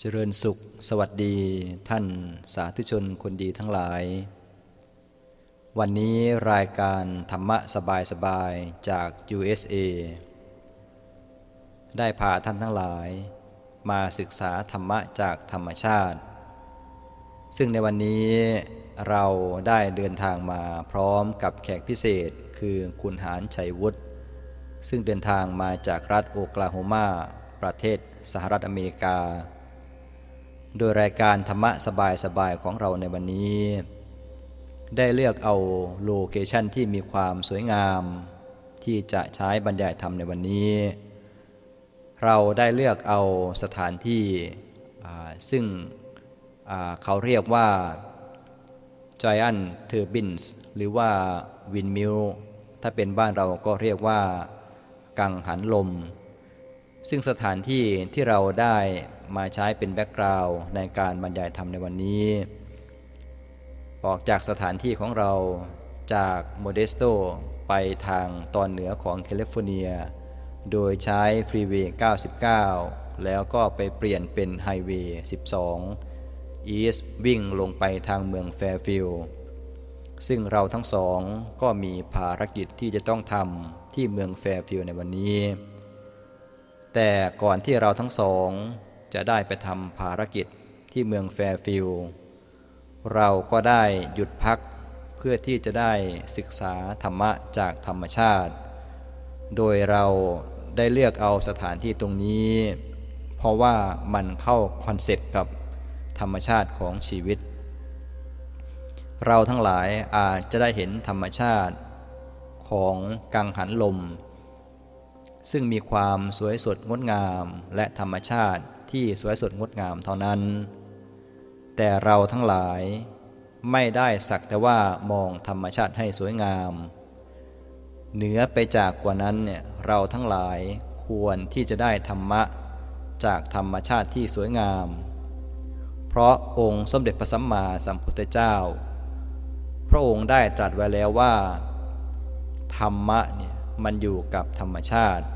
เจริญสุข สวัสดีท่านสาธุชนคนดีทั้งหลาย วันนี้รายการธรรมะสบายๆจาก USA ได้พาท่านทั้งหลาย มาศึกษาธรรมะจากธรรมชาติ ซึ่งในวันนี้เราได้เดินทางมาพร้อมกับแขกพิเศษคือคุณหารชัยวุฒิซึ่งเดินทางมาจากรัฐโอคลาโฮมา ประเทศสหรัฐอเมริกา โดยรายการธรรมะสบายๆของเราในวันนี้ ได้เลือกเอาโลเคชันที่มีความสวยงาม ที่จะใช้บรรยายธรรมในวันนี้ เราได้เลือกเอาสถานที่ซึ่งเขาเรียกว่า Giant Turbines หรือว่า Windmill ถ้าเป็นบ้านเราก็เรียกว่า กังหันลม ซึ่งสถานที่ที่เราได้มาใช้เป็นแบ็กกราวด์ในการบรรยายธรรมในวันนี้ ออกจากสถานที่ของเราจากโมเดสโตไปทางตอนเหนือของแคลิฟอร์เนีย โดยใช้ฟรีเวย์ 99 แล้วก็ไปเปลี่ยนเป็นไฮเวย์ 12 อีสวิ่งลงไปทางเมืองแฟร์ฟิลด์ซึ่งเราทั้งสองก็มีภารกิจที่จะต้องทำที่เมืองแฟร์ฟิลด์ในวันนี้ แต่ก่อนที่เราทั้งสองจะได้ไปทำภารกิจที่เมืองแฟร์ฟิลด์เราก็ได้หยุดพักเพื่อที่จะได้ศึกษาธรรมะจากธรรมชาติ โดยเราได้เลือกเอาสถานที่ตรงนี้ เพราะว่ามันเข้าคอนเซ็ปต์กับธรรมชาติของชีวิต เราทั้งหลายอาจจะได้เห็นธรรมชาติของกังหันลม ซึ่งมีความสวยสดงดงามและธรรมชาติที่สวยสดงดงามเท่านั้น แต่เราทั้งหลายไม่ได้สักแต่ว่ามองธรรมชาติให้สวยงาม เหนือไปจากกว่านั้นเนี่ยเราทั้งหลายควรที่จะได้ธรรมะจากธรรมชาติที่สวยงาม เพราะองค์สมเด็จพระสัมมาสัมพุทธเจ้า พระองค์ได้ตรัสไว้แล้วว่า ธรรมะเนี่ย มันอยู่กับธรรมชาติ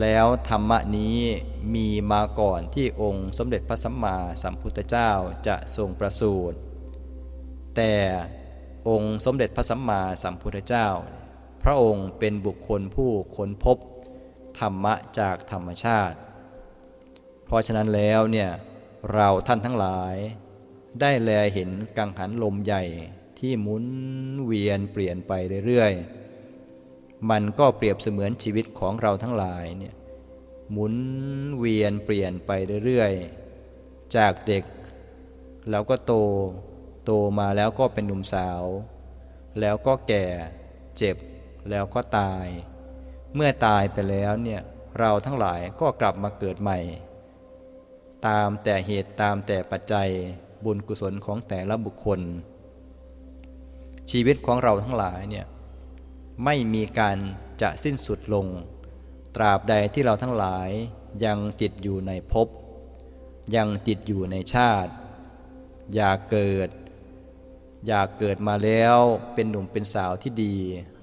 แล้วธรรมะนี้มีมาก่อนที่องค์สมเด็จพระสัมมาสัมพุทธเจ้าจะทรงประสูติแต่องค์สมเด็จพระสัมมาสัมพุทธเจ้า พระองค์เป็นบุคคลผู้ค้นพบ ธรรมะจากธรรมชาติ เพราะฉะนั้นแล้วเนี่ยเราท่านทั้งหลาย ได้แลเห็นกังหันลมใหญ่ที่หมุนเวียนเปลี่ยนไปเรื่อยๆ มันก็เปรียบเสมือนชีวิตของเราทั้งหลายเนี่ยหมุนเวียนเปลี่ยนไปเรื่อยๆ จากเด็กแล้วก็โต โตมาแล้วก็เป็นหนุ่มสาว แล้วก็แก่เจ็บแล้วก็ตาย เมื่อตายไปแล้วเนี่ยเราทั้งหลายก็กลับมาเกิดใหม่ ตามแต่เหตุตามแต่ปัจจัยบุญกุศลของแต่ละบุคคล ชีวิตของเราทั้งหลายเนี่ย ไม่มีการจะสิ้นสุดลง ตราบใดที่เราทั้งหลายยังติดอยู่ในภพยังติดอยู่ในชาติ อยากเกิด อยากเกิดมาแล้วเป็นหนุ่มเป็นสาวที่ดี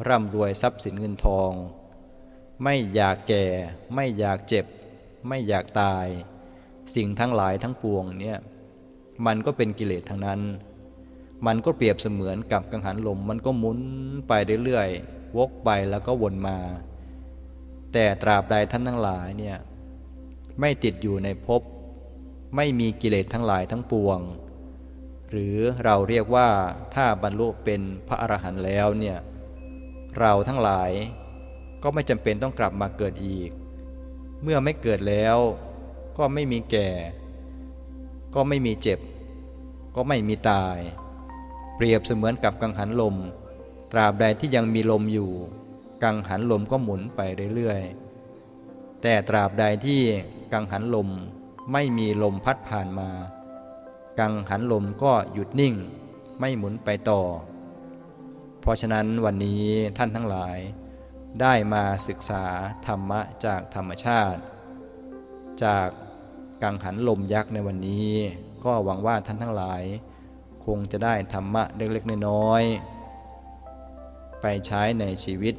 ร่ำรวยทรัพย์สินเงินทอง ไม่อยากแก่ ไม่อยากเจ็บ ไม่อยากตาย สิ่งทั้งหลายทั้งปวงเนี่ยมันก็เป็นกิเลสทั้งนั้น มันก็เปรียบเสมือนกับกังหันลม มันก็หมุนไปเรื่อย วกไปแล้วก็วนมา แต่ตราบใดท่านทั้งหลายเนี่ยไม่ติดอยู่ในภพไม่มีกิเลสทั้งหลายทั้งปวง หรือเราเรียกว่าถ้าบรรลุเป็นพระอรหันต์แล้วเนี่ยเราทั้งหลายก็ไม่จำเป็นต้องกลับมาเกิดอีก เมื่อไม่เกิดแล้วก็ไม่มีแก่ ก็ไม่มีเจ็บ ก็ไม่มีตาย เปรียบเสมือนกับกังหันลม ตราบใดที่ยังมีลมอยู่ กังหันลมก็หมุนไปเรื่อยๆ แต่ตราบใดที่กังหันลมไม่มีลมพัดผ่านมา กังหันลมก็หยุดนิ่ง ไม่หมุนไปต่อ เพราะฉะนั้นวันนี้ท่านทั้งหลาย ได้มาศึกษาธรรมะจากธรรมชาติ จากกังหันลมยักษ์ในวันนี้ ก็หวังว่าท่านทั้งหลาย คงจะได้ธรรมะเล็กๆน้อยๆ ไปใช้ในชีวิต